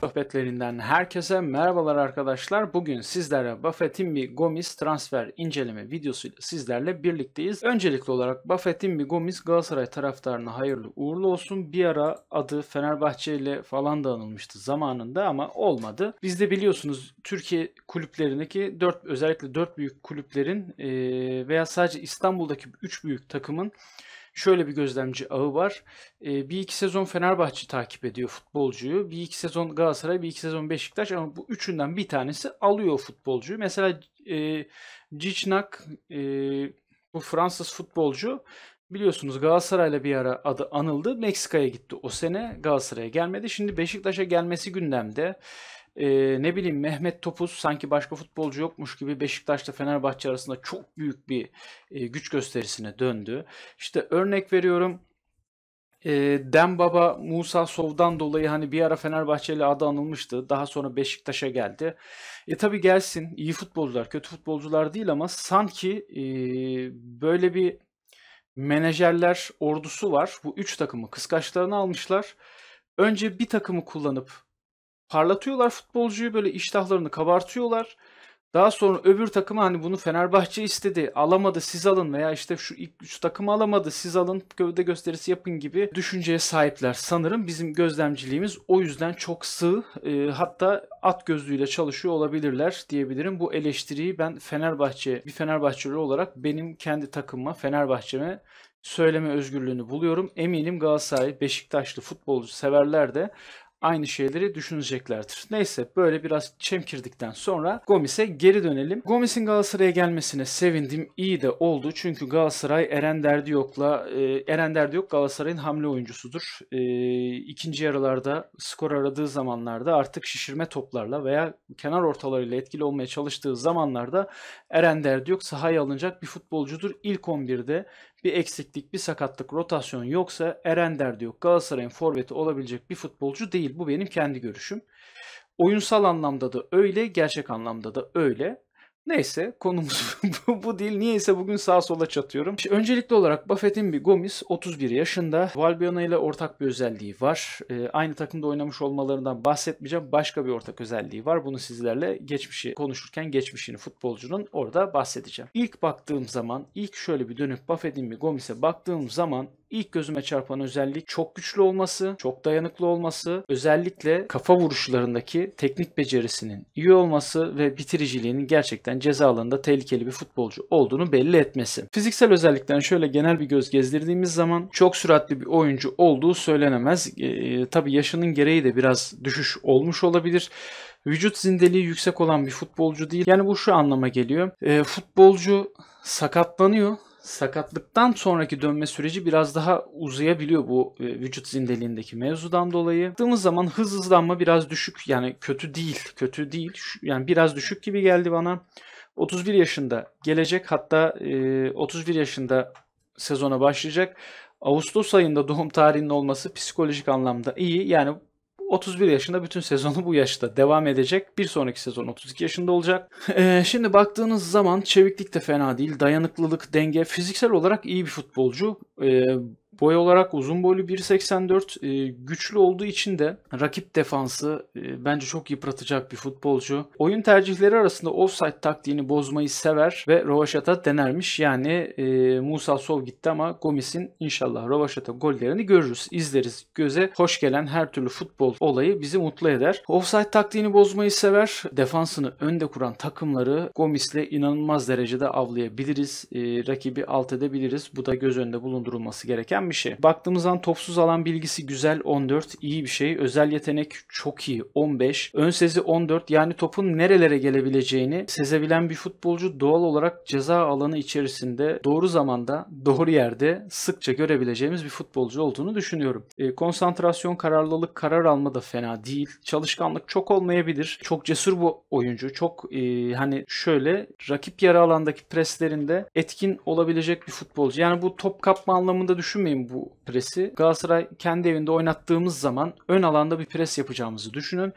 Sohbetlerinden herkese merhabalar arkadaşlar. Bugün sizlere Buffett'in bir Gomis transfer inceleme videosuyla sizlerle birlikteyiz. Öncelikli olarak Buffett'in bir Gomis Galatasaray taraftarına hayırlı uğurlu olsun. Bir ara adı Fenerbahçe ile falan da anılmıştı zamanında ama olmadı. Biz de biliyorsunuz Türkiye kulüplerindeki 4 özellikle 4 büyük kulüplerin veya sadece İstanbul'daki 3 büyük takımın şöyle bir gözlemci ağı var. Ee, bir iki sezon Fenerbahçe takip ediyor futbolcuyu. Bir iki sezon Galatasaray, bir iki sezon Beşiktaş ama bu üçünden bir tanesi alıyor futbolcuyu. Mesela e, Cicnak e, bu Fransız futbolcu biliyorsunuz Galatasaray'la bir ara adı anıldı. Meksika'ya gitti o sene. Galatasaray'a gelmedi. Şimdi Beşiktaş'a gelmesi gündemde. Ee, ne bileyim Mehmet Topuz sanki başka futbolcu yokmuş gibi Beşiktaş'ta Fenerbahçe arasında çok büyük bir e, güç gösterisine döndü. İşte örnek veriyorum e, Dembaba Musa Sov'dan dolayı hani bir ara Fenerbahçe ile adı anılmıştı. Daha sonra Beşiktaş'a geldi. E tabi gelsin iyi futbolcular, kötü futbolcular değil ama sanki e, böyle bir menajerler ordusu var. Bu üç takımı kıskaçlarına almışlar. Önce bir takımı kullanıp parlatıyorlar futbolcuyu böyle iştahlarını kabartıyorlar. Daha sonra öbür takıma hani bunu Fenerbahçe istedi, alamadı siz alın veya işte şu ilk takımı alamadı siz alın gövde gösterisi yapın gibi düşünceye sahipler. Sanırım bizim gözlemciliğimiz o yüzden çok sığ e, hatta at gözlüğüyle çalışıyor olabilirler diyebilirim. Bu eleştiriyi ben Fenerbahçe bir Fenerbahçeli olarak benim kendi takımıma Fenerbahçe'me söyleme özgürlüğünü buluyorum. Eminim Galatasaray, Beşiktaşlı futbolcu severler de aynı şeyleri düşüneceklerdir. Neyse böyle biraz çemkirdikten sonra Gomis'e geri dönelim. Gomis'in Galatasaray'a gelmesine sevindim. İyi de oldu. Çünkü Galatasaray Eren Derdiyok'la e, Eren Derdiyok Galatasaray'ın hamle oyuncusudur. E, ikinci yarılarda skor aradığı zamanlarda artık şişirme toplarla veya kenar ortalarıyla etkili olmaya çalıştığı zamanlarda Eren Derdiyok sahaya alınacak bir futbolcudur. İlk 11'de bir eksiklik, bir sakatlık, rotasyon yoksa Eren diyor Galatasaray'ın forveti olabilecek bir futbolcu değil. Bu benim kendi görüşüm. Oyunsal anlamda da öyle, gerçek anlamda da öyle. Neyse konumuz bu, bu değil. Niyeyse bugün sağa sola çatıyorum. Şimdi öncelikli olarak Buffett'in bir Gomis 31 yaşında. Valbuena ile ortak bir özelliği var. Ee, aynı takımda oynamış olmalarından bahsetmeyeceğim. Başka bir ortak özelliği var. Bunu sizlerle geçmişi konuşurken geçmişini futbolcunun orada bahsedeceğim. İlk baktığım zaman ilk şöyle bir dönüp Buffett'in bir Gomis'e baktığım zaman İlk gözüme çarpan özellik çok güçlü olması, çok dayanıklı olması, özellikle kafa vuruşlarındaki teknik becerisinin iyi olması ve bitiriciliğinin gerçekten ceza alanında tehlikeli bir futbolcu olduğunu belli etmesi. Fiziksel özellikten şöyle genel bir göz gezdirdiğimiz zaman çok süratli bir oyuncu olduğu söylenemez. E, tabii yaşının gereği de biraz düşüş olmuş olabilir vücut zindeliği yüksek olan bir futbolcu değil. Yani bu şu anlama geliyor. E, futbolcu sakatlanıyor sakatlıktan sonraki dönme süreci biraz daha uzayabiliyor bu e, vücut zindeliğindeki mevzudan dolayı. Baktığımız zaman hız hızlanma biraz düşük yani kötü değil kötü değil yani biraz düşük gibi geldi bana. 31 yaşında gelecek hatta e, 31 yaşında sezona başlayacak. Ağustos ayında doğum tarihinin olması psikolojik anlamda iyi. Yani 31 yaşında bütün sezonu bu yaşta devam edecek. Bir sonraki sezon 32 yaşında olacak. Ee, şimdi baktığınız zaman çeviklik de fena değil. Dayanıklılık, denge, fiziksel olarak iyi bir futbolcu. Ee, Boy olarak uzun boylu 1.84 e, güçlü olduğu için de rakip defansı e, bence çok yıpratacak bir futbolcu. Oyun tercihleri arasında offside taktiğini bozmayı sever ve Rovaşat'a denermiş. Yani e, Musa Sol gitti ama Gomis'in inşallah Rovaşat'a gollerini görürüz, izleriz. Göze hoş gelen her türlü futbol olayı bizi mutlu eder. Offside taktiğini bozmayı sever. Defansını önde kuran takımları Gomis'le inanılmaz derecede avlayabiliriz. E, rakibi alt edebiliriz. Bu da göz önünde bulundurulması gereken bir şey. Baktığımız zaman topsuz alan bilgisi güzel 14 iyi bir şey. Özel yetenek çok iyi 15. Ön sezi 14 yani topun nerelere gelebileceğini sezebilen bir futbolcu doğal olarak ceza alanı içerisinde doğru zamanda doğru yerde sıkça görebileceğimiz bir futbolcu olduğunu düşünüyorum. E, konsantrasyon, kararlılık, karar alma da fena değil. Çalışkanlık çok olmayabilir. Çok cesur bu oyuncu. Çok e, hani şöyle rakip yarı alandaki preslerinde etkin olabilecek bir futbolcu. Yani bu top kapma anlamında düşünmeyin düşünmeyin bu presi. Galatasaray kendi evinde oynattığımız zaman ön alanda bir pres yapacağımızı düşünün.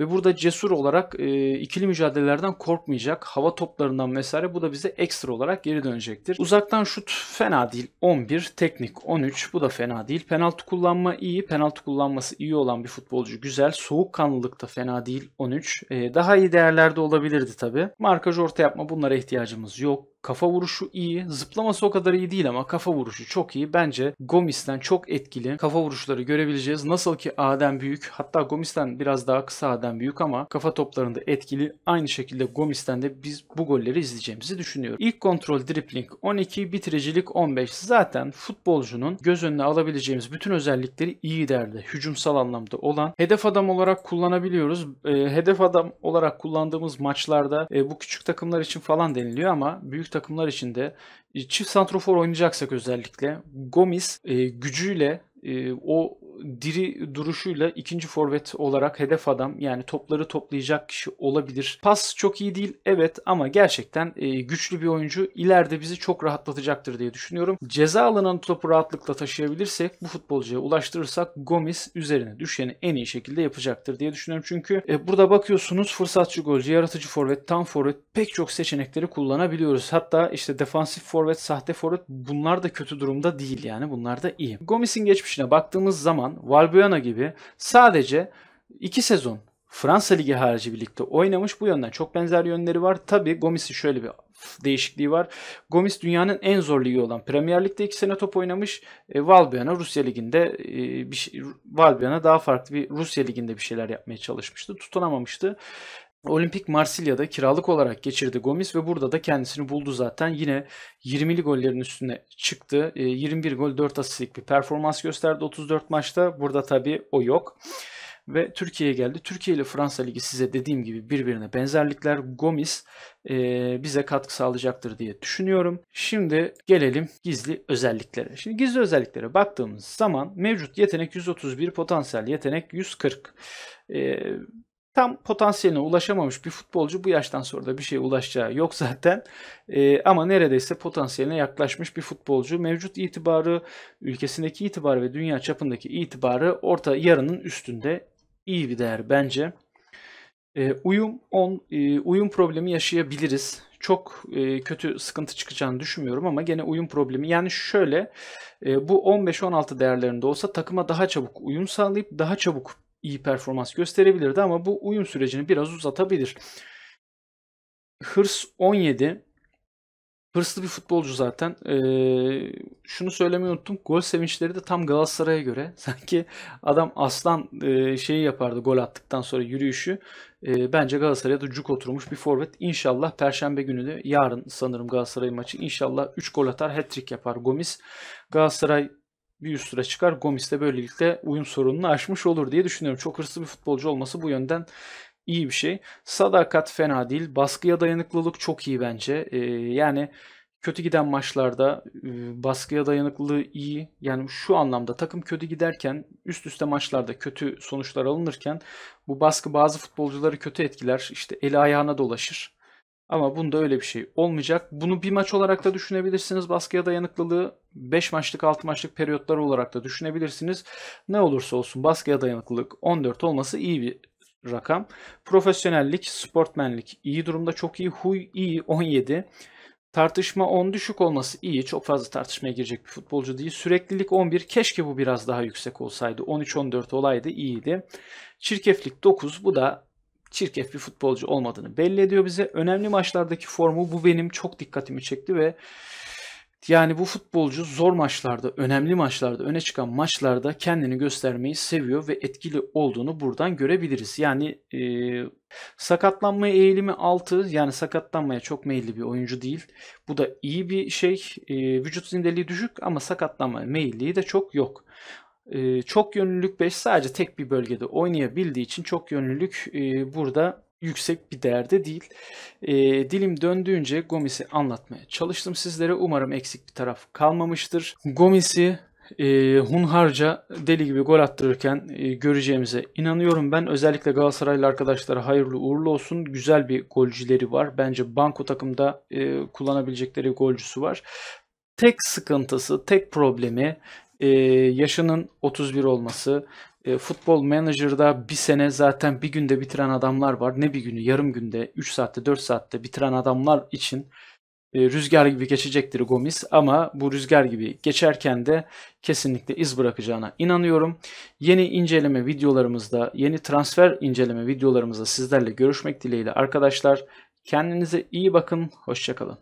Ve burada cesur olarak e, ikili mücadelelerden korkmayacak. Hava toplarından vesaire bu da bize ekstra olarak geri dönecektir. Uzaktan şut fena değil. 11, teknik 13. Bu da fena değil. Penaltı kullanma iyi. Penaltı kullanması iyi olan bir futbolcu güzel. Soğukkanlılık da fena değil. 13. E, daha iyi değerlerde olabilirdi tabi. Markaj orta yapma bunlara ihtiyacımız yok. Kafa vuruşu iyi. Zıplaması o kadar iyi değil ama kafa vuruşu çok iyi. Bence Gomis'ten çok etkili kafa vuruşları görebileceğiz. Nasıl ki Adem büyük hatta Gomis'ten biraz daha kısa Adem büyük ama kafa toplarında etkili. Aynı şekilde Gomis'ten de biz bu golleri izleyeceğimizi düşünüyorum. İlk kontrol dribbling 12, bitiricilik 15. Zaten futbolcunun göz önüne alabileceğimiz bütün özellikleri iyi derdi. Hücumsal anlamda olan. Hedef adam olarak kullanabiliyoruz. E, hedef adam olarak kullandığımız maçlarda e, bu küçük takımlar için falan deniliyor ama büyük takımlar için de e, çift santrofor oynayacaksak özellikle Gomis e, gücüyle e, o diri duruşuyla ikinci forvet olarak hedef adam yani topları toplayacak kişi olabilir. Pas çok iyi değil evet ama gerçekten e, güçlü bir oyuncu ileride bizi çok rahatlatacaktır diye düşünüyorum. Ceza alınan topu rahatlıkla taşıyabilirsek bu futbolcuya ulaştırırsak Gomis üzerine düşeni en iyi şekilde yapacaktır diye düşünüyorum. Çünkü e, burada bakıyorsunuz fırsatçı golcü, yaratıcı forvet, tam forvet pek çok seçenekleri kullanabiliyoruz. Hatta işte defansif forvet, sahte forvet bunlar da kötü durumda değil yani bunlar da iyi. Gomis'in geçmişine baktığımız zaman zaman Valbuena gibi sadece 2 sezon Fransa Ligi harici birlikte oynamış. Bu yönden çok benzer yönleri var. Tabi Gomis'in şöyle bir değişikliği var. Gomis dünyanın en zor ligi olan Premier Lig'de 2 sene top oynamış. E, Valbuena Rusya Ligi'nde e, bir şey, Valbuena daha farklı bir Rusya Ligi'nde bir şeyler yapmaya çalışmıştı. Tutunamamıştı. Olimpik Marsilya'da kiralık olarak geçirdi Gomis ve burada da kendisini buldu zaten. Yine 20'li gollerin üstüne çıktı. 21 e, gol 4 asistlik bir performans gösterdi 34 maçta. Burada tabii o yok. Ve Türkiye'ye geldi. Türkiye ile Fransa Ligi size dediğim gibi birbirine benzerlikler. Gomis e, bize katkı sağlayacaktır diye düşünüyorum. Şimdi gelelim gizli özelliklere. Şimdi gizli özelliklere baktığımız zaman mevcut yetenek 131, potansiyel yetenek 140. E, tam potansiyeline ulaşamamış bir futbolcu bu yaştan sonra da bir şeye ulaşacağı yok zaten. E, ama neredeyse potansiyeline yaklaşmış bir futbolcu. Mevcut itibarı, ülkesindeki itibarı ve dünya çapındaki itibarı orta yarının üstünde iyi bir değer bence. E, uyum 10, e, uyum problemi yaşayabiliriz. Çok e, kötü sıkıntı çıkacağını düşünmüyorum ama gene uyum problemi. Yani şöyle e, bu 15-16 değerlerinde olsa takıma daha çabuk uyum sağlayıp daha çabuk iyi performans gösterebilirdi ama bu uyum sürecini biraz uzatabilir. Hırs 17 hırslı bir futbolcu zaten. Ee, şunu söylemeyi unuttum. Gol sevinçleri de tam Galatasaray'a göre. Sanki adam aslan e, şeyi yapardı gol attıktan sonra yürüyüşü. E, bence Galatasaray'a da cuk oturmuş bir forvet. İnşallah Perşembe günü de yarın sanırım Galatasaray maçı. İnşallah 3 gol atar hat-trick yapar Gomis. Galatasaray bir üst tura çıkar. Gomis de böylelikle uyum sorununu aşmış olur diye düşünüyorum. Çok hırslı bir futbolcu olması bu yönden iyi bir şey. Sadakat fena değil. Baskıya dayanıklılık çok iyi bence. Ee, yani kötü giden maçlarda e, baskıya dayanıklılığı iyi. Yani şu anlamda takım kötü giderken üst üste maçlarda kötü sonuçlar alınırken bu baskı bazı futbolcuları kötü etkiler. İşte eli ayağına dolaşır. Ama bunda öyle bir şey olmayacak. Bunu bir maç olarak da düşünebilirsiniz. Baskıya dayanıklılığı 5 maçlık 6 maçlık periyotlar olarak da düşünebilirsiniz. Ne olursa olsun baskıya dayanıklılık 14 olması iyi bir rakam. Profesyonellik, sportmenlik iyi durumda çok iyi. Huy iyi 17. Tartışma 10 düşük olması iyi. Çok fazla tartışmaya girecek bir futbolcu değil. Süreklilik 11. Keşke bu biraz daha yüksek olsaydı. 13-14 olaydı iyiydi. Çirkeflik 9. Bu da çirkef bir futbolcu olmadığını belli ediyor bize. Önemli maçlardaki formu bu benim çok dikkatimi çekti ve yani bu futbolcu zor maçlarda, önemli maçlarda, öne çıkan maçlarda kendini göstermeyi seviyor ve etkili olduğunu buradan görebiliriz. Yani e, sakatlanmaya eğilimi 6, yani sakatlanmaya çok meyilli bir oyuncu değil. Bu da iyi bir şey. E, vücut zindeliği düşük ama sakatlanmaya meyilliği de çok yok. E, çok yönlülük 5 sadece tek bir bölgede oynayabildiği için çok yönlülük e, burada yüksek bir değerde değil. E, dilim döndüğünce Gomis'i anlatmaya çalıştım sizlere. Umarım eksik bir taraf kalmamıştır. Gomis'i e, hunharca deli gibi gol attırırken e, göreceğimize inanıyorum ben. Özellikle Galatasaraylı arkadaşlara hayırlı uğurlu olsun. Güzel bir golcüleri var. Bence banko takımda e, kullanabilecekleri golcüsü var. Tek sıkıntısı, tek problemi e, yaşının 31 olması, e, futbol Manager'da bir sene zaten bir günde bitiren adamlar var. Ne bir günü, yarım günde, 3 saatte, 4 saatte bitiren adamlar için e, rüzgar gibi geçecektir Gomis ama bu rüzgar gibi geçerken de kesinlikle iz bırakacağına inanıyorum. Yeni inceleme videolarımızda, yeni transfer inceleme videolarımızda sizlerle görüşmek dileğiyle arkadaşlar. Kendinize iyi bakın, hoşçakalın.